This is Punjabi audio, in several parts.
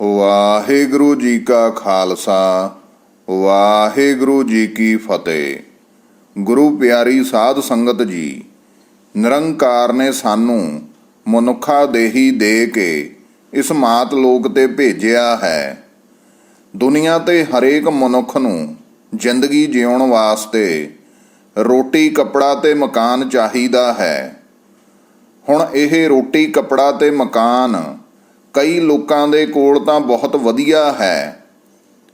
ਵਾਹਿਗੁਰੂ ਜੀ ਕਾ ਖਾਲਸਾ, ਵਾਹਿਗੁਰੂ ਜੀ ਕੀ ਫਤਿਹ। ਗੁਰੂ ਪਿਆਰੀ ਸਾਧ ਸੰਗਤ ਜੀ, ਨਿਰੰਕਾਰ ਨੇ ਸਾਨੂੰ ਮਨੁੱਖਾ ਦੇਹੀ ਦੇ ਕੇ ਇਸ ਮਾਤ ਲੋਕ ਤੇ ਭੇਜਿਆ ਹੈ। ਦੁਨੀਆ ਤੇ ਹਰੇਕ ਮਨੁੱਖ ਨੂੰ ਜ਼ਿੰਦਗੀ ਜਿਉਣ ਵਾਸਤੇ ਰੋਟੀ, ਕੱਪੜਾ ਤੇ ਮਕਾਨ ਚਾਹੀਦਾ ਹੈ। ਹੁਣ ਇਹ ਰੋਟੀ, ਕੱਪੜਾ ਤੇ ਮਕਾਨ ਕਈ ਲੋਕਾਂ ਦੇ ਕੋਲ ਤਾਂ ਬਹੁਤ ਵਧੀਆ ਹੈ।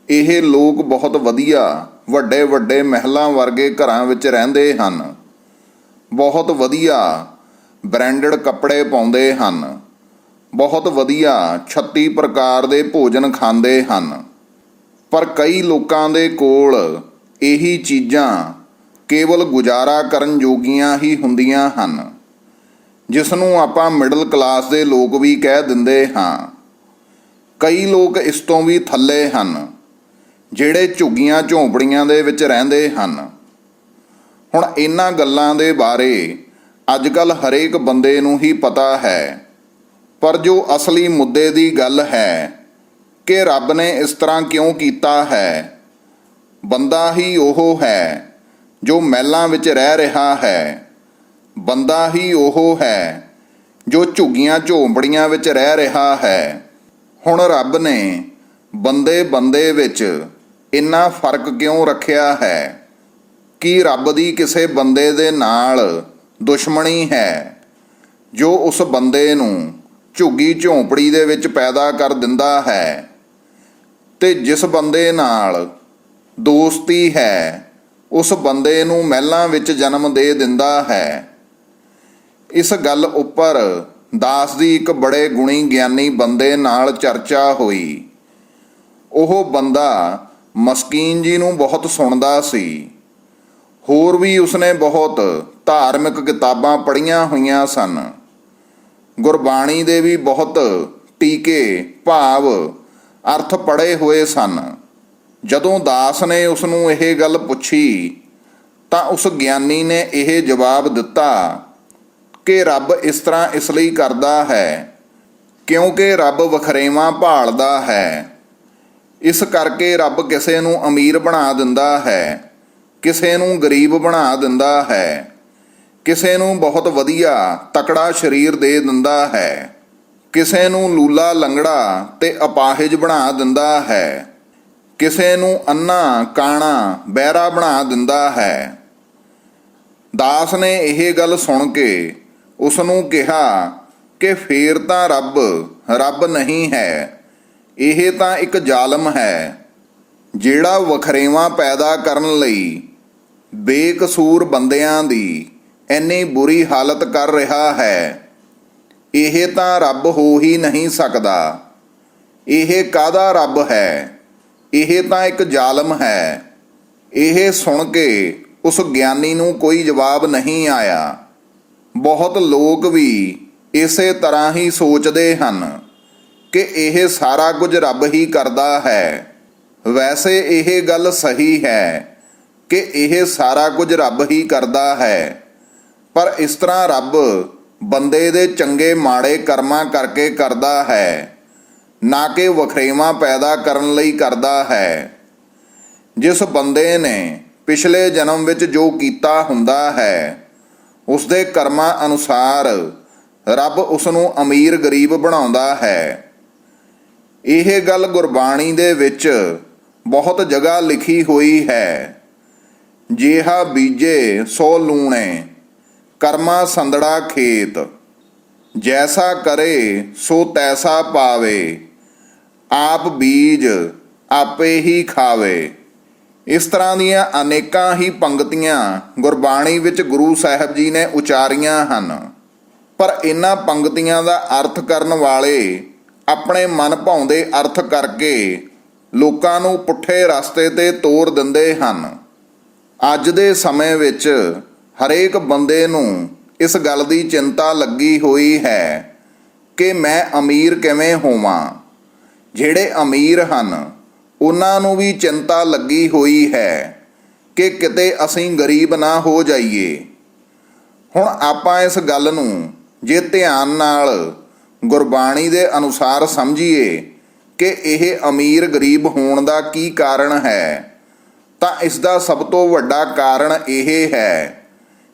ਇਹ ਲੋਕ ਬਹੁਤ ਵਧੀਆ ਵੱਡੇ ਵੱਡੇ ਮਹਿਲਾਂ ਵਰਗੇ ਘਰਾਂ ਵਿੱਚ ਰਹਿੰਦੇ ਹਨ। ਬਹੁਤ ਵਧੀਆ ਬ੍ਰਾਂਡਡ ਕੱਪੜੇ ਪਾਉਂਦੇ ਹਨ। ਬਹੁਤ ਵਧੀਆ 36 ਪ੍ਰਕਾਰ ਦੇ ਭੋਜਨ ਖਾਂਦੇ ਹਨ। ਪਰ ਕਈ ਲੋਕਾਂ ਦੇ ਕੋਲ ਇਹੀ ਚੀਜ਼ਾਂ ਕੇਵਲ ਗੁਜ਼ਾਰਾ ਕਰਨ ਯੋਗੀਆਂ ਹੀ ਹੁੰਦੀਆਂ ਹਨ। ਜਿਸ ਨੂੰ ਆਪਾਂ ਮਿਡਲ ਕਲਾਸ ਦੇ ਲੋਕ ਵੀ ਕਹਿ ਦਿੰਦੇ ਹਾਂ। ਕਈ ਲੋਕ ਇਸ ਤੋਂ ਵੀ ਥੱਲੇ ਹਨ, ਜਿਹੜੇ ਝੁੱਗੀਆਂ ਝੌਂਪੜੀਆਂ ਦੇ ਵਿੱਚ ਰਹਿੰਦੇ ਹਨ। ਹੁਣ ਇਹਨਾਂ ਗੱਲਾਂ ਦੇ ਬਾਰੇ ਅੱਜ ਕੱਲ ਹਰੇਕ ਬੰਦੇ ਨੂੰ ਹੀ ਪਤਾ ਹੈ। ਪਰ ਜੋ ਅਸਲੀ ਮੁੱਦੇ ਦੀ ਗੱਲ ਹੈ ਕਿ ਰੱਬ ਨੇ ਇਸ ਤਰ੍ਹਾਂ ਕਿਉਂ ਕੀਤਾ ਹੈ, ਬੰਦਾ ਹੀ ਉਹ ਹੈ ਜੋ ਮਹਿਲਾਂ ਵਿੱਚ ਰਹਿ ਰਿਹਾ ਹੈ। ਬੰਦਾ ਹੀ ਉਹ ਹੈ, ਜੋ ਝੁੱਗੀਆਂ ਝੋਂਪੜੀਆਂ ਵਿੱਚ ਰਹਿ ਰਿਹਾ ਹੈ। ਹੁਣ ਰੱਬ ਨੇ ਬੰਦੇ ਬੰਦੇ ਵਿੱਚ ਇੰਨਾ ਫ਼ਰਕ ਕਿਉਂ ਰੱਖਿਆ ਹੈ? ਕਿ ਰੱਬ ਦੀ ਕਿਸੇ ਬੰਦੇ ਦੇ ਨਾਲ ਦੁਸ਼ਮਣੀ ਹੈ, ਜੋ ਉਸ ਬੰਦੇ ਨੂੰ ਝੁੱਗੀ ਝੋਂਪੜੀ ਦੇ ਵਿੱਚ ਪੈਦਾ ਕਰ ਦਿੰਦਾ ਹੈ? ਤੇ ਜਿਸ ਬੰਦੇ ਨਾਲ ਦੋਸਤੀ ਹੈ, ਉਸ ਬੰਦੇ ਨੂੰ ਮਹਿਲਾਂ ਵਿੱਚ ਜਨਮ ਦੇ ਦਿੰਦਾ ਹੈ। ਇਸ ਗੱਲ ਉੱਪਰ ਦਾਸ ਦੀ ਇੱਕ ਬੜੇ ਗੁਣੀ ਗਿਆਨੀ ਬੰਦੇ ਨਾਲ ਚਰਚਾ ਹੋਈ। ਉਹ ਬੰਦਾ ਮਸਕੀਨ ਜੀ ਨੂੰ ਬਹੁਤ ਸੁਣਦਾ ਸੀ। ਹੋਰ ਵੀ ਉਸਨੇ ਬਹੁਤ ਧਾਰਮਿਕ ਕਿਤਾਬਾਂ ਪੜ੍ਹੀਆਂ ਹੋਈਆਂ ਸਨ। ਗੁਰਬਾਣੀ ਦੇ ਵੀ ਬਹੁਤ ਟੀਕੇ, ਭਾਵ, ਅਰਥ ਪੜ੍ਹੇ ਹੋਏ ਸਨ। ਜਦੋਂ ਦਾਸ ਨੇ ਉਸ ਨੂੰ ਇਹ ਗੱਲ ਪੁੱਛੀ ਤਾਂ ਉਸ ਗਿਆਨੀ ਨੇ ਇਹ ਜਵਾਬ ਦਿੱਤਾ ਕਿ ਰੱਬ ਇਸ ਤਰ੍ਹਾਂ ਇਸ ਲਈ ਕਰਦਾ ਹੈ, ਕਿਉਂਕਿ ਰੱਬ ਵਖਰੇਵਾਂ ਭਾਲਦਾ ਹੈ। ਇਸ ਕਰਕੇ ਰੱਬ ਕਿਸੇ ਨੂੰ ਅਮੀਰ ਬਣਾ ਦਿੰਦਾ ਹੈ, ਕਿਸੇ ਨੂੰ ਗਰੀਬ ਬਣਾ ਦਿੰਦਾ ਹੈ, ਕਿਸੇ ਨੂੰ ਬਹੁਤ ਵਧੀਆ ਤਕੜਾ ਸਰੀਰ ਦੇ ਦਿੰਦਾ ਹੈ, ਕਿਸੇ ਨੂੰ ਲੂਲਾ ਲੰਗੜਾ ਤੇ ਅਪਾਹਿਜ ਬਣਾ ਦਿੰਦਾ ਹੈ, ਕਿਸੇ ਨੂੰ ਅੰਨਾ ਕਾਣਾ ਬਹਿਰਾ ਬਣਾ ਦਿੰਦਾ ਹੈ। ਦਾਸ ਨੇ ਇਹ ਗੱਲ ਸੁਣ ਕੇ ਉਸ ਨੂੰ ਕਿਹਾ ਕਿ ਫੇਰ ਤਾਂ ਰੱਬ ਰੱਬ ਨਹੀਂ ਹੈ। ਇਹ ਤਾਂ ਇੱਕ ਜ਼ਾਲਮ ਹੈ, ਜਿਹੜਾ ਵਖਰੇਵਾਂ ਪੈਦਾ ਕਰਨ ਲਈ ਬੇਕਸੂਰ ਬੰਦਿਆਂ ਦੀ ਇੰਨੀ ਬੁਰੀ ਹਾਲਤ ਕਰ ਰਿਹਾ ਹੈ। ਇਹ ਤਾਂ ਰੱਬ ਹੋ ਹੀ ਨਹੀਂ ਸਕਦਾ। ਇਹ ਕਾਦਾ ਰੱਬ ਹੈ? ਇਹ ਤਾਂ ਇੱਕ ਜ਼ਾਲਮ ਹੈ। ਇਹ ਸੁਣ ਕੇ ਉਸ ਗਿਆਨੀ ਨੂੰ ਕੋਈ ਜਵਾਬ ਨਹੀਂ ਆਇਆ। ਬਹੁਤ ਲੋਕ ਵੀ ਇਸੇ ਤਰ੍ਹਾਂ ਹੀ ਸੋਚਦੇ ਹਨ ਕਿ ਇਹ ਸਾਰਾ ਕੁਝ ਰੱਬ ਹੀ ਕਰਦਾ ਹੈ। ਵੈਸੇ ਇਹ ਗੱਲ ਸਹੀ ਹੈ ਕਿ ਇਹ ਸਾਰਾ ਕੁਝ ਰੱਬ ਹੀ ਕਰਦਾ ਹੈ। ਪਰ ਇਸ ਤਰ੍ਹਾਂ ਰੱਬ ਬੰਦੇ ਦੇ ਚੰਗੇ ਮਾੜੇ ਕਰਮਾਂ ਕਰਕੇ ਕਰਦਾ ਹੈ, ਨਾ ਕਿ ਵਖਰੇਵਾਂ ਪੈਦਾ ਕਰਨ ਲਈ ਕਰਦਾ ਹੈ। ਜਿਸ ਬੰਦੇ ਨੇ ਪਿਛਲੇ ਜਨਮ ਵਿੱਚ ਜੋ ਕੀਤਾ ਹੁੰਦਾ ਹੈ ਉਸ ਦੇ ਕਰਮਾਂ ਅਨੁਸਾਰ ਰੱਬ ਉਸ ਨੂੰ ਅਮੀਰ ਗਰੀਬ ਬਣਾਉਂਦਾ ਹੈ। ਇਹ ਗੱਲ ਗੁਰਬਾਣੀ ਦੇ ਵਿੱਚ ਬਹੁਤ ਜਗ੍ਹਾ ਲਿਖੀ ਹੋਈ ਹੈ। ਜੇਹਾ ਬੀਜੇ ਸੋ ਲੂਣੇ, ਕਰਮਾ ਸੰਦੜਾ ਖੇਤ। ਜੈਸਾ ਕਰੇ ਸੋ ਤੈਸਾ ਪਾਵੇ, ਆਪ ਬੀਜ ਆਪੇ ਹੀ ਖਾਵੇ। ਇਸ ਤਰ੍ਹਾਂ ਦੀਆਂ ਅਨੇਕਾਂ ਹੀ ਪੰਕਤੀਆਂ ਗੁਰਬਾਣੀ ਵਿੱਚ ਗੁਰੂ ਸਾਹਿਬ ਜੀ ਨੇ ਉਚਾਰੀਆਂ ਹਨ। ਪਰ ਇਹਨਾਂ ਪੰਕਤੀਆਂ ਦਾ ਅਰਥ ਕਰਨ ਵਾਲੇ ਆਪਣੇ ਮਨ ਭਾਉਂਦੇ ਅਰਥ ਕਰਕੇ ਲੋਕਾਂ ਨੂੰ ਪੁੱਠੇ ਰਸਤੇ ਤੇ ਤੋਰ ਦਿੰਦੇ ਹਨ। ਅੱਜ ਦੇ ਸਮੇਂ ਵਿੱਚ ਹਰੇਕ ਬੰਦੇ ਨੂੰ ਇਸ ਗੱਲ ਦੀ ਚਿੰਤਾ ਲੱਗੀ ਹੋਈ ਹੈ ਕਿ ਮੈਂ ਅਮੀਰ ਕਿਵੇਂ ਹੋਵਾਂ? ਜਿਹੜੇ ਅਮੀਰ ਹਨ ਉਹਨਾਂ ਨੂੰ ਵੀ ਚਿੰਤਾ ਲੱਗੀ ਹੋਈ ਹੈ ਕਿ ਕਿਤੇ ਅਸੀਂ ਗਰੀਬ ਨਾ ਹੋ ਜਾਈਏ। ਹੁਣ ਆਪਾਂ ਇਸ ਗੱਲ ਨੂੰ ਜੇ ਧਿਆਨ ਨਾਲ ਗੁਰਬਾਣੀ ਦੇ ਅਨੁਸਾਰ ਸਮਝੀਏ ਕਿ ਇਹ ਅਮੀਰ ਗਰੀਬ ਹੋਣ ਦਾ ਕੀ ਕਾਰਨ ਹੈ, ਤਾਂ ਇਸ ਦਾ ਸਭ ਤੋਂ ਵੱਡਾ ਕਾਰਨ ਇਹ ਹੈ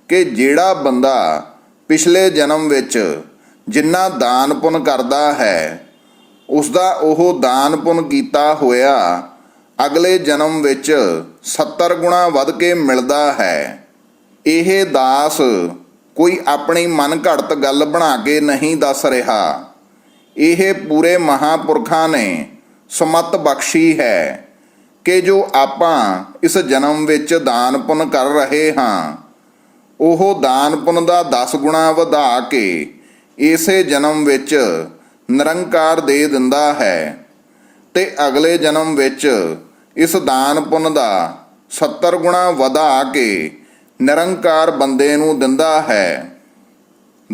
ਕਿ ਜਿਹੜਾ ਬੰਦਾ ਪਿਛਲੇ ਜਨਮ ਵਿੱਚ ਜਿੰਨਾ ਦਾਨ ਪੁੰਨ ਕਰਦਾ ਹੈ ਉਸ ਦਾ ਉਹ ਦਾਨ ਪੁੰਨ ਕੀਤਾ ਹੋਇਆ ਅਗਲੇ ਜਨਮ ਵਿੱਚ 70 ਗੁਣਾ ਵੱਧ ਕੇ ਮਿਲਦਾ ਹੈ। ਇਹ ਦਾਸ ਕੋਈ ਆਪਣੀ ਮਨ ਘੜਤ ਗੱਲ ਬਣਾ ਕੇ ਨਹੀਂ ਦੱਸ ਰਿਹਾ। ਇਹ ਪੂਰੇ ਮਹਾਪੁਰਖਾਂ ਨੇ ਸਮਤ ਬਖਸ਼ੀ ਹੈ ਕਿ ਜੋ ਆਪਾਂ ਇਸ ਜਨਮ ਵਿੱਚ ਦਾਨ ਪੁੰਨ ਕਰ ਰਹੇ ਹਾਂ, ਉਹ ਦਾਨ ਪੁੰਨ ਦਾ 10 ਗੁਣਾ ਵਧਾ ਕੇ ਇਸੇ ਜਨਮ ਵਿੱਚ ਨਿਰੰਕਾਰ ਦੇ ਦਿੰਦਾ ਹੈ। ਤੇ ਅਗਲੇ ਜਨਮ ਵਿੱਚ ਇਸ ਦਾਨ ਪੁੰਨ ਦਾ 70 ਗੁਣਾ ਵਧਾ ਕੇ ਨਿਰੰਕਾਰ ਬੰਦੇ ਨੂੰ ਦਿੰਦਾ ਹੈ।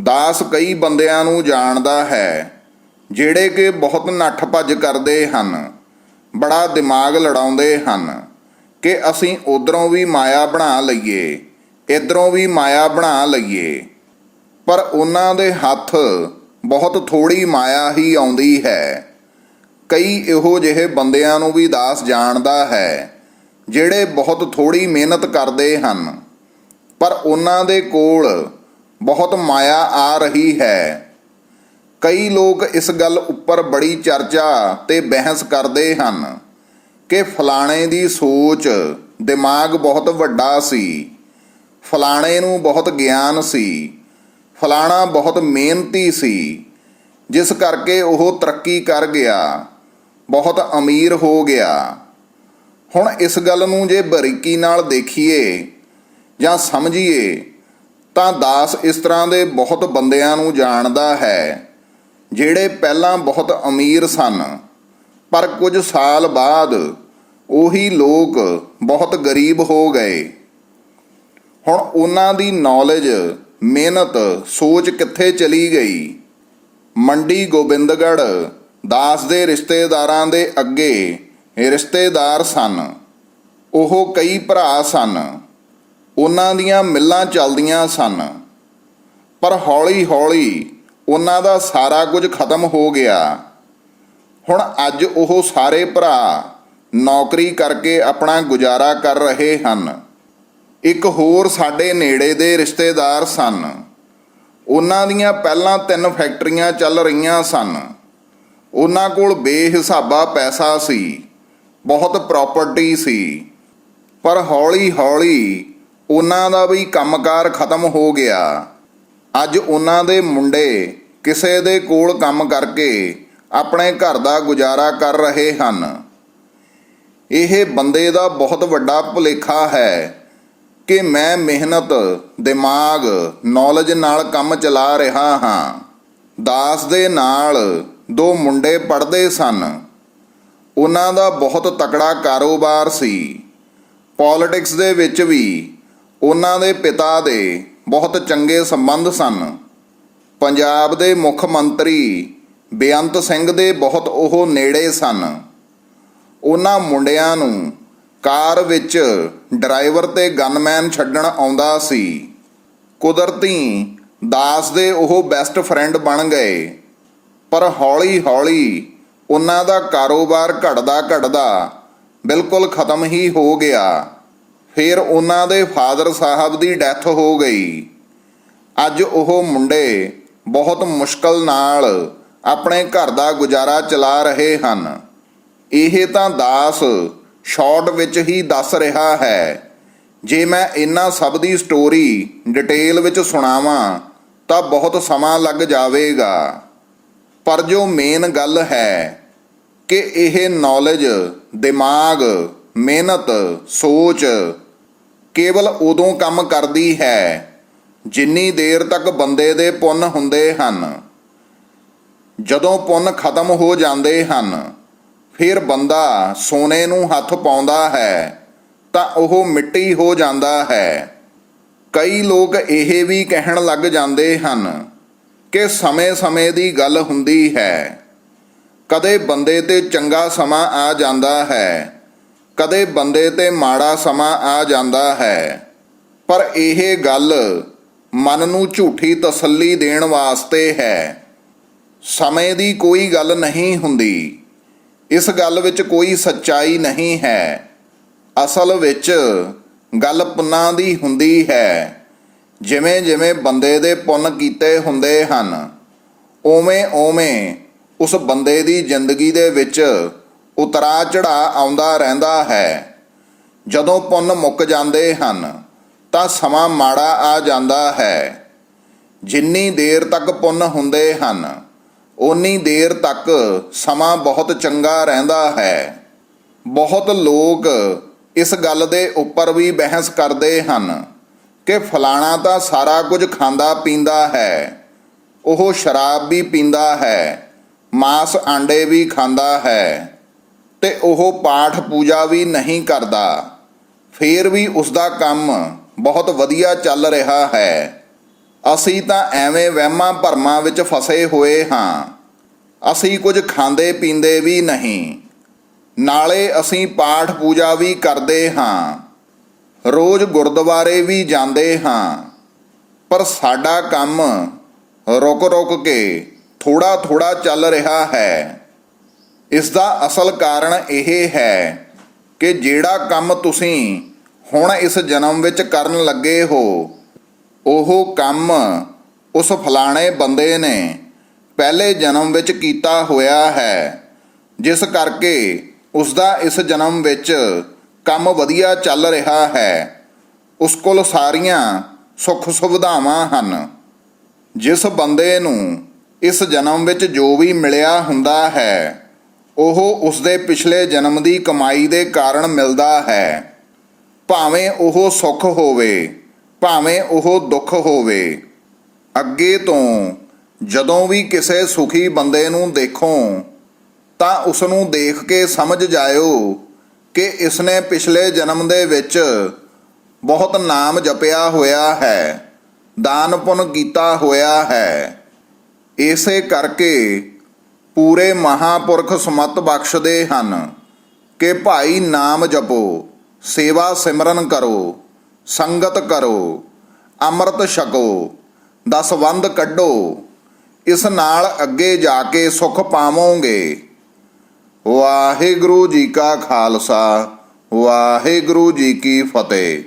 ਦਾਸ ਕਈ ਬੰਦਿਆਂ ਨੂੰ ਜਾਣਦਾ ਹੈ, ਜਿਹੜੇ ਕਿ ਬਹੁਤ ਨੱਠ ਭੱਜ ਕਰਦੇ ਹਨ, ਬੜਾ ਦਿਮਾਗ ਲੜਾਉਂਦੇ ਹਨ ਕਿ ਅਸੀਂ ਉਧਰੋਂ ਵੀ ਮਾਇਆ ਬਣਾ ਲਈਏ, ਇਧਰੋਂ ਵੀ ਮਾਇਆ ਬਣਾ ਲਈਏ। ਪਰ ਉਹਨਾਂ ਦੇ ਹੱਥ ਬਹੁਤ ਥੋੜੀ ਮਾਇਆ ਹੀ ਆਉਂਦੀ ਹੈ। ਕਈ ਇਹੋ ਜਿਹੇ ਬੰਦਿਆਂ ਨੂੰ ਵੀ ਦਾਸ ਜਾਣਦਾ ਹੈ, ਜਿਹੜੇ ਬਹੁਤ ਥੋੜੀ ਮਿਹਨਤ ਕਰਦੇ ਹਨ। ਪਰ ਉਹਨਾਂ ਦੇ ਕੋਲ ਬਹੁਤ ਮਾਇਆ ਆ ਰਹੀ ਹੈ। ਕਈ ਲੋਕ ਇਸ ਗੱਲ ਉੱਪਰ ਬੜੀ ਚਰਚਾ ਤੇ ਬਹਿਸ ਕਰਦੇ ਹਨ ਕਿ ਫਲਾਣੇ ਦੀ ਸੋਚ ਦਿਮਾਗ ਬਹੁਤ ਵੱਡਾ ਸੀ, ਫਲਾਣੇ ਨੂੰ ਬਹੁਤ ਗਿਆਨ ਸੀ। ਫਲਾਣਾ ਬਹੁਤ ਮਿਹਨਤੀ ਸੀ, ਜਿਸ ਕਰਕੇ ਉਹ ਤਰੱਕੀ ਕਰ ਗਿਆ, ਬਹੁਤ ਅਮੀਰ ਹੋ ਗਿਆ। ਹੁਣ ਇਸ ਗੱਲ ਨੂੰ ਜੇ ਬਰੀਕੀ ਨਾਲ ਦੇਖੀਏ ਜਾਂ ਸਮਝੀਏ, ਤਾਂ ਦਾਸ ਇਸ ਤਰ੍ਹਾਂ ਦੇ ਬਹੁਤ ਬੰਦਿਆਂ ਨੂੰ ਜਾਣਦਾ ਹੈ, ਜਿਹੜੇ ਪਹਿਲਾਂ ਬਹੁਤ ਅਮੀਰ ਸਨ, ਪਰ ਕੁਝ ਸਾਲ ਬਾਅਦ ਉਹੀ ਲੋਕ ਬਹੁਤ ਗਰੀਬ ਹੋ ਗਏ। ਹੁਣ ਉਹਨਾਂ ਦੀ ਨੌਲੇਜ ਮਿਹਨਤ, ਸੋਚ ਕਿੱਥੇ ਚਲੀ ਗਈ? ਮੰਡੀ ਗੋਬਿੰਦਗੜ੍ਹ, ਦਾਸ ਦੇ ਰਿਸ਼ਤੇਦਾਰਾਂ ਦੇ ਅੱਗੇ ਰਿਸ਼ਤੇਦਾਰ ਸਨ। ਉਹ ਕਈ ਭਰਾ ਸਨ। ਉਹਨਾਂ ਦੀਆਂ ਮਿੱਲਾਂ ਚੱਲਦੀਆਂ ਸਨ। ਪਰ ਹੌਲੀ-ਹੌਲੀ ਉਹਨਾਂ ਦਾ ਸਾਰਾ ਕੁਝ ਖਤਮ ਹੋ ਗਿਆ। ਹੁਣ ਅੱਜ ਉਹ ਸਾਰੇ ਭਰਾ ਨੌਕਰੀ ਕਰਕੇ ਆਪਣਾ ਗੁਜ਼ਾਰਾ ਕਰ ਰਹੇ ਹਨ। ਇੱਕ ਹੋਰ ਸਾਡੇ ਨੇੜੇ ਦੇ ਰਿਸ਼ਤੇਦਾਰ ਸਨ। ਉਹਨਾਂ ਦੀਆਂ ਪਹਿਲਾਂ ਤਿੰਨ ਫੈਕਟਰੀਆਂ ਚੱਲ ਰਹੀਆਂ ਸਨ। ਉਹਨਾਂ ਕੋਲ ਬੇਹਿਸਾਬਾ ਪੈਸਾ ਸੀ, ਬਹੁਤ ਪ੍ਰਾਪਰਟੀ ਸੀ। ਪਰ ਹੌਲੀ-ਹੌਲੀ ਉਹਨਾਂ ਦਾ ਵੀ ਕੰਮਕਾਰ ਖਤਮ ਹੋ ਗਿਆ। ਅੱਜ ਉਹਨਾਂ ਦੇ ਮੁੰਡੇ ਕਿਸੇ ਦੇ ਕੋਲ ਕੰਮ ਕਰਕੇ ਆਪਣੇ ਘਰ ਦਾ ਗੁਜ਼ਾਰਾ ਕਰ ਰਹੇ ਹਨ। ਇਹ ਬੰਦੇ ਦਾ ਬਹੁਤ ਵੱਡਾ ਭੁਲੇਖਾ ਹੈ। ਕਿ ਮੈਂ ਮਿਹਨਤ ਦਿਮਾਗ ਨੌਲੇਜ ਨਾਲ ਕੰਮ ਚਲਾ ਰਿਹਾ ਹਾਂ। ਦਾਸ ਦੇ ਨਾਲ ਦੋ ਮੁੰਡੇ ਪੜ੍ਹਦੇ ਸਨ। ਉਹਨਾਂ ਦਾ ਬਹੁਤ ਤਕੜਾ ਕਾਰੋਬਾਰ ਸੀ। ਪੋਲਿਟਿਕਸ ਦੇ ਵਿੱਚ ਵੀ ਉਹਨਾਂ ਦੇ ਪਿਤਾ ਦੇ ਬਹੁਤ ਚੰਗੇ ਸੰਬੰਧ ਸਨ। ਪੰਜਾਬ ਦੇ ਮੁੱਖ ਮੰਤਰੀ ਬੇਅੰਤ ਸਿੰਘ ਦੇ ਬਹੁਤ ਉਹ ਨੇੜੇ ਸਨ। ਉਹਨਾਂ ਮੁੰਡਿਆਂ ਨੂੰ ਕਾਰ ਵਿੱਚ ਡਰਾਈਵਰ ਤੇ ਗਨਮੈਨ ਛੱਡਣ ਆਉਂਦਾ ਸੀ। ਕੁਦਰਤੀ ਦਾਸ ਦੇ ਉਹ ਬੈਸਟ ਫਰੈਂਡ ਬਣ ਗਏ। ਪਰ ਹੌਲੀ-ਹੌਲੀ ਉਹਨਾਂ ਦਾ ਕਾਰੋਬਾਰ ਘਟਦਾ ਘਟਦਾ ਬਿਲਕੁਲ ਖਤਮ ਹੀ ਹੋ ਗਿਆ। ਫਿਰ ਉਹਨਾਂ ਦੇ ਫਾਦਰ ਸਾਹਿਬ ਦੀ ਡੈਥ ਹੋ ਗਈ। ਅੱਜ ਉਹ ਮੁੰਡੇ ਬਹੁਤ ਮੁਸ਼ਕਲ ਨਾਲ ਆਪਣੇ ਘਰ ਦਾ ਗੁਜ਼ਾਰਾ ਚਲਾ ਰਹੇ ਹਨ। ਇਹ ਤਾਂ ਦਾਸ ਸ਼ਾਰਟ ਵਿੱਚ ਹੀ ਦੱਸ ਰਿਹਾ ਹੈ। ਜੇ ਮੈਂ ਇਹਨਾਂ ਸਭ ਦੀ ਸਟੋਰੀ ਡਿਟੇਲ ਵਿੱਚ ਸੁਣਾਵਾਂ, ਤਾਂ ਬਹੁਤ ਸਮਾਂ ਲੱਗ ਜਾਵੇਗਾ। ਪਰ ਜੋ ਮੇਨ ਗੱਲ ਹੈ ਕਿ ਇਹ ਨੌਲੇਜ ਦਿਮਾਗ, ਮਿਹਨਤ, ਸੋਚ ਕੇਵਲ ਉਦੋਂ ਕੰਮ ਕਰਦੀ ਹੈ ਜਿੰਨੀ ਦੇਰ ਤੱਕ ਬੰਦੇ ਦੇ ਪੁੰਨ ਹੁੰਦੇ ਹਨ। ਜਦੋਂ ਪੁੰਨ ਖਤਮ ਹੋ ਜਾਂਦੇ ਹਨ ਫਿਰ ਬੰਦਾ ਸੋਨੇ ਨੂੰ ਹੱਥ ਪਾਉਂਦਾ ਹੈ, ਤਾਂ ਉਹ ਮਿੱਟੀ ਹੋ ਜਾਂਦਾ ਹੈ। ਕਈ ਲੋਕ ਇਹ ਵੀ ਕਹਿਣ ਲੱਗ ਜਾਂਦੇ ਹਨ ਕਿ ਸਮੇਂ-ਸਮੇਂ ਦੀ ਗੱਲ ਹੁੰਦੀ ਹੈ। ਕਦੇ ਬੰਦੇ ਤੇ ਚੰਗਾ ਸਮਾਂ ਆ ਜਾਂਦਾ ਹੈ, ਕਦੇ ਬੰਦੇ ਤੇ ਮਾੜਾ ਸਮਾਂ ਆ ਜਾਂਦਾ ਹੈ। ਪਰ ਇਹ ਗੱਲ ਮਨ ਨੂੰ ਝੂਠੀ ਤਸੱਲੀ ਦੇਣ ਵਾਸਤੇ ਹੈ। ਸਮੇਂ ਦੀ ਕੋਈ ਗੱਲ ਨਹੀਂ ਹੁੰਦੀ। ਇਸ ਗੱਲ ਵਿੱਚ ਕੋਈ ਸੱਚਾਈ ਨਹੀਂ ਹੈ। ਅਸਲ ਵਿੱਚ ਗੱਲ ਪੁੰਨਾਂ ਦੀ ਹੁੰਦੀ ਹੈ। ਜਿਵੇਂ ਜਿਵੇਂ ਬੰਦੇ ਦੇ ਪੁੰਨ ਕੀਤੇ ਹੁੰਦੇ ਹਨ ਓਵੇਂ ਓਵੇਂ ਉਸ ਬੰਦੇ ਦੀ ਜ਼ਿੰਦਗੀ ਦੇ ਵਿੱਚ ਉਤਰਾ ਚੜਾ ਆਉਂਦਾ ਰਹਿੰਦਾ ਹੈ। ਜਦੋਂ ਪੁੰਨ ਮੁੱਕ ਜਾਂਦੇ ਹਨ, ਤਾਂ ਸਮਾਂ ਮਾੜਾ ਆ ਜਾਂਦਾ ਹੈ। ਜਿੰਨੀ ਦੇਰ ਤੱਕ ਪੁੰਨ ਹੁੰਦੇ ਹਨ ਉਨੀ ਦੇਰ ਤੱਕ ਸਮਾਂ ਬਹੁਤ ਚੰਗਾ ਰਹਿੰਦਾ ਹੈ। ਬਹੁਤ ਲੋਕ ਇਸ ਗੱਲ ਦੇ ਉੱਪਰ ਵੀ ਬਹਿਸ ਕਰਦੇ ਹਨ ਕਿ ਫਲਾਣਾ ਤਾਂ ਸਾਰਾ ਕੁਝ ਖਾਂਦਾ ਪੀਂਦਾ ਹੈ, ਉਹ ਸ਼ਰਾਬ ਵੀ ਪੀਂਦਾ ਹੈ, ਮਾਸ ਆਂਡੇ ਵੀ ਖਾਂਦਾ ਹੈ ਤੇ ਉਹ ਪਾਠ ਪੂਜਾ ਵੀ ਨਹੀਂ ਕਰਦਾ। ਫੇਰ ਵੀ ਉਸ ਦਾ ਕੰਮ ਬਹੁਤ ਵਧੀਆ ਚੱਲ ਰਿਹਾ ਹੈ। ਅਸੀਂ ਤਾਂ ਐਵੇਂ ਵਹਿਮਾਂ ਭਰਮਾਂ ਵਿੱਚ ਫਸੇ ਹੋਏ ਹਾਂ। ਅਸੀਂ ਕੁਝ ਖਾਂਦੇ ਪੀਂਦੇ ਵੀ ਨਹੀਂ। ਨਾਲੇ ਅਸੀਂ ਪਾਠ ਪੂਜਾ ਵੀ ਕਰਦੇ ਹਾਂ। ਰੋਜ਼ ਗੁਰਦੁਆਰੇ ਵੀ ਜਾਂਦੇ ਹਾਂ। ਪਰ ਸਾਡਾ ਕੰਮ ਰੁਕ ਰੁਕ ਕੇ ਥੋੜਾ ਥੋੜਾ ਚੱਲ ਰਿਹਾ ਹੈ। ਇਸ ਦਾ ਅਸਲ ਕਾਰਨ ਇਹ ਹੈ ਕਿ ਜਿਹੜਾ ਕੰਮ ਤੁਸੀਂ ਹੁਣ ਇਸ ਜਨਮ ਵਿੱਚ ਕਰਨ ਲੱਗੇ ਹੋ ਉਹ ਕੰਮ ਉਸ ਫਲਾਣੇ ਬੰਦੇ ਨੇ ਪਹਿਲੇ ਜਨਮ ਵਿੱਚ ਕੀਤਾ ਹੋਇਆ ਹੈ, ਜਿਸ ਕਰਕੇ ਉਸ ਦਾ ਇਸ ਜਨਮ ਵਿੱਚ ਕੰਮ ਵਧੀਆ ਚੱਲ ਰਿਹਾ ਹੈ। ਉਸ ਕੋਲ ਸਾਰੀਆਂ ਸੁੱਖ ਸੁਵਿਧਾਵਾਂ ਹਨ। ਜਿਸ ਬੰਦੇ ਨੂੰ ਇਸ ਜਨਮ ਵਿੱਚ ਜੋ ਵੀ ਮਿਲਿਆ ਹੁੰਦਾ ਹੈ, ਉਹ ਉਸ ਦੇ ਪਿਛਲੇ ਜਨਮ ਦੀ ਕਮਾਈ ਦੇ ਕਾਰਨ ਮਿਲਦਾ ਹੈ। ਭਾਵੇਂ ਉਹ ਸੁੱਖ ਹੋਵੇ ਭਾਵੇਂ ਉਹ ਦੁੱਖ ਹੋਵੇ, ਅੱਗੇ ਤੋਂ ਜਦੋਂ ਵੀ ਕਿਸੇ ਸੁਖੀ ਬੰਦੇ ਨੂੰ ਦੇਖੋ, ਤਾਂ ਉਸ ਨੂੰ ਦੇਖ ਕੇ ਸਮਝ ਜਾਇਓ ਕਿ ਇਸਨੇ ਪਿਛਲੇ ਜਨਮ ਦੇ ਵਿੱਚ ਬਹੁਤ ਨਾਮ ਜਪਿਆ ਹੋਇਆ ਹੈ, ਦਾਨ ਪੁੰਨ ਕੀਤਾ ਹੋਇਆ ਹੈ। ਇਸੇ ਕਰਕੇ ਪੂਰੇ ਮਹਾਪੁਰਖ ਸਮਤ ਬਖਸ਼ਦੇ ਹਨ ਕਿ ਭਾਈ ਨਾਮ ਜਪੋ, ਸੇਵਾ ਸਿਮਰਨ ਕਰੋ। ਸੰਗਤ ਕਰੋ, ਅੰਮ੍ਰਿਤ ਛਕੋ ਦਸਵੰਦ ਕੱਢੋ, ਇਸ ਨਾਲ ਅੱਗੇ ਜਾ ਕੇ ਸੁਖ ਪਾਵੋਗੇ। ਵਾਹਿਗੁਰੂ ਜੀ ਕਾ ਖਾਲਸਾ, ਵਾਹਿਗੁਰੂ ਜੀ ਕੀ ਫਤਿਹ।